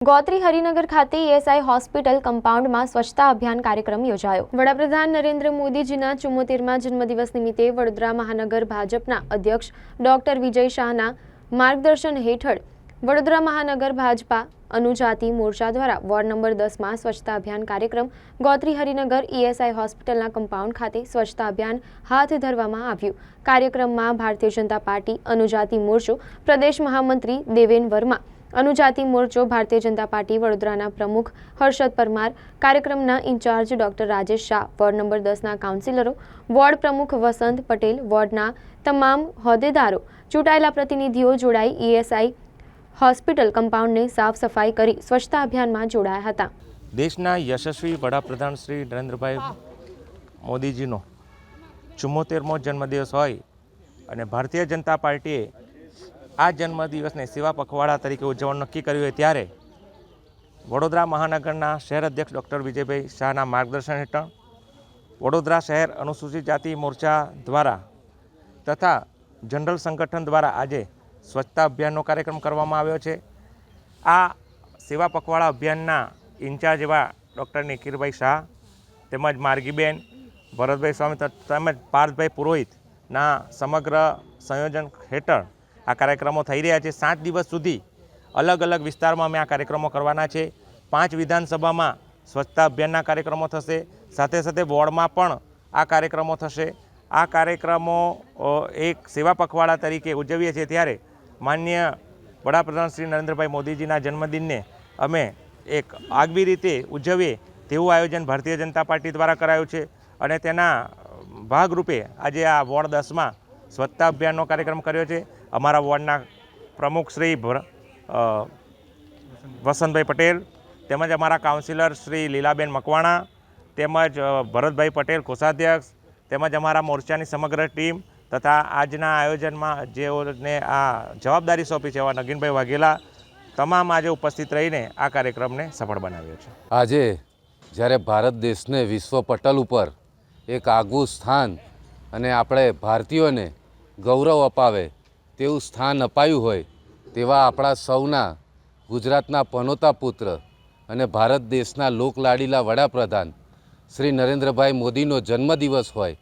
ગોત્રી હરિનગર ખાતે ESI hospital કમ્પાઉન્ડમાં સ્વચ્છતા અભિયાન કાર્યક્રમ યોજાયો. વડાપ્રધાન નરેન્દ્ર મોદીજીના ચુમ્મોતેરમાં જન્મદિવસ નિમિત્તે વડોદરા મહાનગર ભાજપના અધ્યક્ષ ડોક્ટર વિજય શાહના માર્ગદર્શન હેઠળ વડોદરા મહાનગર ભાજપા અનુજાતિ મોરચા દ્વારા વોર્ડ નંબર દસમાં સ્વચ્છતા અભિયાન કાર્યક્રમ ગોત્રી હરિનગર ઈએસઆઈ હોસ્પિટલના કમ્પાઉન્ડ ખાતે સ્વચ્છતા અભિયાન હાથ ધરવામાં આવ્યું. કાર્યક્રમમાં ભારતીય જનતા પાર્ટી અનુજાતિ મોરચો, પ્રદેશ મહામંત્રી દેવેન વર્મા અનુજાતિ મોરચો, ભારતીય જનતા પાર્ટી, વડોદરાના પ્રમુખ હર્ષદ પરમાર, કાર્યક્રમના incharge doctor Rajesh Shah, ward number દસના કાઉન્સિલરો, વોર્ડ પ્રમુખ વસંત પટેલ, વોર્ડના તમામ હોદ્દેદારો, ચૂંટાયેલા પ્રતિનિધિઓ જોડાઈ ઈએસઆઈ હોસ્પિટલ કમ્પાઉન્ડને સાફ સફાઈ કરી સ્વચ્છતા અભિયાનમાં જોડાયા હતા. દેશના યશસ્વી વડાપ્રધાન શ્રી નરેન્દ્રભાઈ મોદીજીનો ચુમ્મોતેરમો જન્મદિવસ હોય અને ભારતીય જનતા પાર્ટીએ આ જન્મદિવસને સેવા પખવાડા તરીકે ઉજવવાનું નક્કી કર્યું હોય ત્યારે વડોદરા મહાનગરના શહેર અધ્યક્ષ ડૉક્ટર વિજયભાઈ શાહના માર્ગદર્શન હેઠળ વડોદરા શહેર અનુસૂચિત જાતિ મોરચા દ્વારા તથા જનરલ સંગઠન દ્વારા આજે સ્વચ્છતા અભિયાનનો કાર્યક્રમ કરવામાં આવ્યો છે. આ સેવા પખવાડા અભિયાનના ઇન્ચાર્જ એવા ડૉક્ટર નિખિરભાઈ શાહ તેમજ માર્ગીબેન ભરતભાઈ સ્વામી તેમજ પાર્થભાઈ પુરોહિતના સમગ્ર સંયોજન હેઠળ આ કાર્યક્રમો થઈ રહ્યા છે. સાત દિવસ સુધી અલગ અલગ વિસ્તારમાં અમે આ કાર્યક્રમો કરવાના છે. પાંચ વિધાનસભામાં સ્વચ્છતા અભિયાનના કાર્યક્રમો થશે. સાથે સાથે વોર્ડમાં પણ આ કાર્યક્રમો થશે. આ કાર્યક્રમો એક સેવા પખવાડા તરીકે ઉજવીએ છીએ ત્યારે માન્ય વડાપ્રધાન શ્રી નરેન્દ્રભાઈ મોદીજીના જન્મદિનને અમે એક આગવી રીતે ઉજવીએ તેવું આયોજન ભારતીય જનતા પાર્ટી દ્વારા કરાયું છે. અને તેના ભાગરૂપે આજે આ વોર્ડ દસમાં સ્વચ્છતા અભિયાનનો કાર્યક્રમ કર્યો છે. અમારા વોર્ડના પ્રમુખ શ્રી વસંતભાઈ પટેલ, તેમજ અમારા કાઉન્સિલર શ્રી લીલાબેન મકવાણા, તેમજ ભરતભાઈ પટેલ કોષાધ્યક્ષ, તેમજ અમારા મોરચાની સમગ્ર ટીમ તથા આજના આયોજનમાં જેઓને આ જવાબદારી સોંપી છે એવા નગીનભાઈ વાઘેલા, તમામ આજે ઉપસ્થિત રહીને આ કાર્યક્રમને સફળ બનાવ્યો છે. આજે જ્યારે ભારત દેશને વિશ્વ પટલ ઉપર એક આગવું સ્થાન અને આપણે ભારતીયોને ગૌરવ અપાવે તેવું સ્થાન અપાયું હોય તેવા આપણા સૌના, ગુજરાતના પનોતા પુત્ર અને ભારત દેશના લોકલાડીલા વડાપ્રધાન શ્રી નરેન્દ્રભાઈ મોદીનો જન્મદિવસ હોય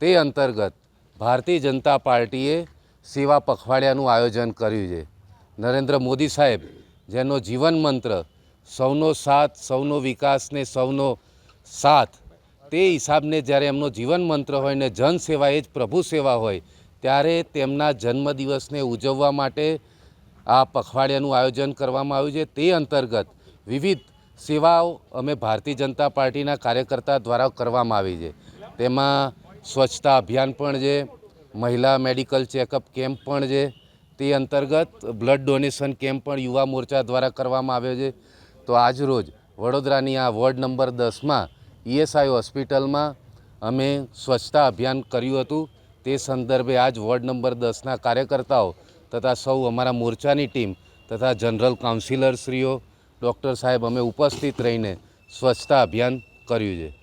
તે અંતર્ગત ભારતીય જનતા પાર્ટીએ સેવા પખવાડિયાનું આયોજન કર્યું છે. નરેન્દ્ર મોદી સાહેબ, જેનો જીવન મંત્ર સૌનો સાથ, સૌનો વિકાસ ને સૌનો સાથ, તે હિસાબને જ્યારે એમનો જીવન મંત્ર હોય ને જન સેવા એ જ પ્રભુ સેવા હોય ત્યારે તેમના જન્મદિવસને ઉજવવા માટે આ પખવાડિયાનું આયોજન કરવામાં આવ્યું છે. તે અંતર્ગત વિવિધ સેવાઓ અમે ભારતીય જનતા પાર્ટીના કાર્યકર્તા દ્વારા કરવામાં આવી છે. તેમાં સ્વચ્છતા અભિયાન પણ છે, મહિલા મેડિકલ ચેકઅપ કેમ્પ પણ છે. તે અંતર્ગત બ્લડ ડોનેશન કેમ્પ પણ યુવા મોરચા દ્વારા કરવામાં આવ્યો છે. તો આજ રોજ વડોદરાની આ વોર્ડ નંબર દસમાં ઈએસઆઈ હોસ્પિટલમાં અમે સ્વચ્છતા અભિયાન કર્યું હતું. તે સંદર્ભે આજ વોર્ડ નંબર દસના કાર્યકર્તાઓ તથા સૌ અમારા મોરચાની ટીમ તથા જનરલ કાઉન્સિલરશ્રીઓ, ડૉક્ટર સાહેબ, અમે ઉપસ્થિત રહીને સ્વચ્છતા અભિયાન કર્યું છે.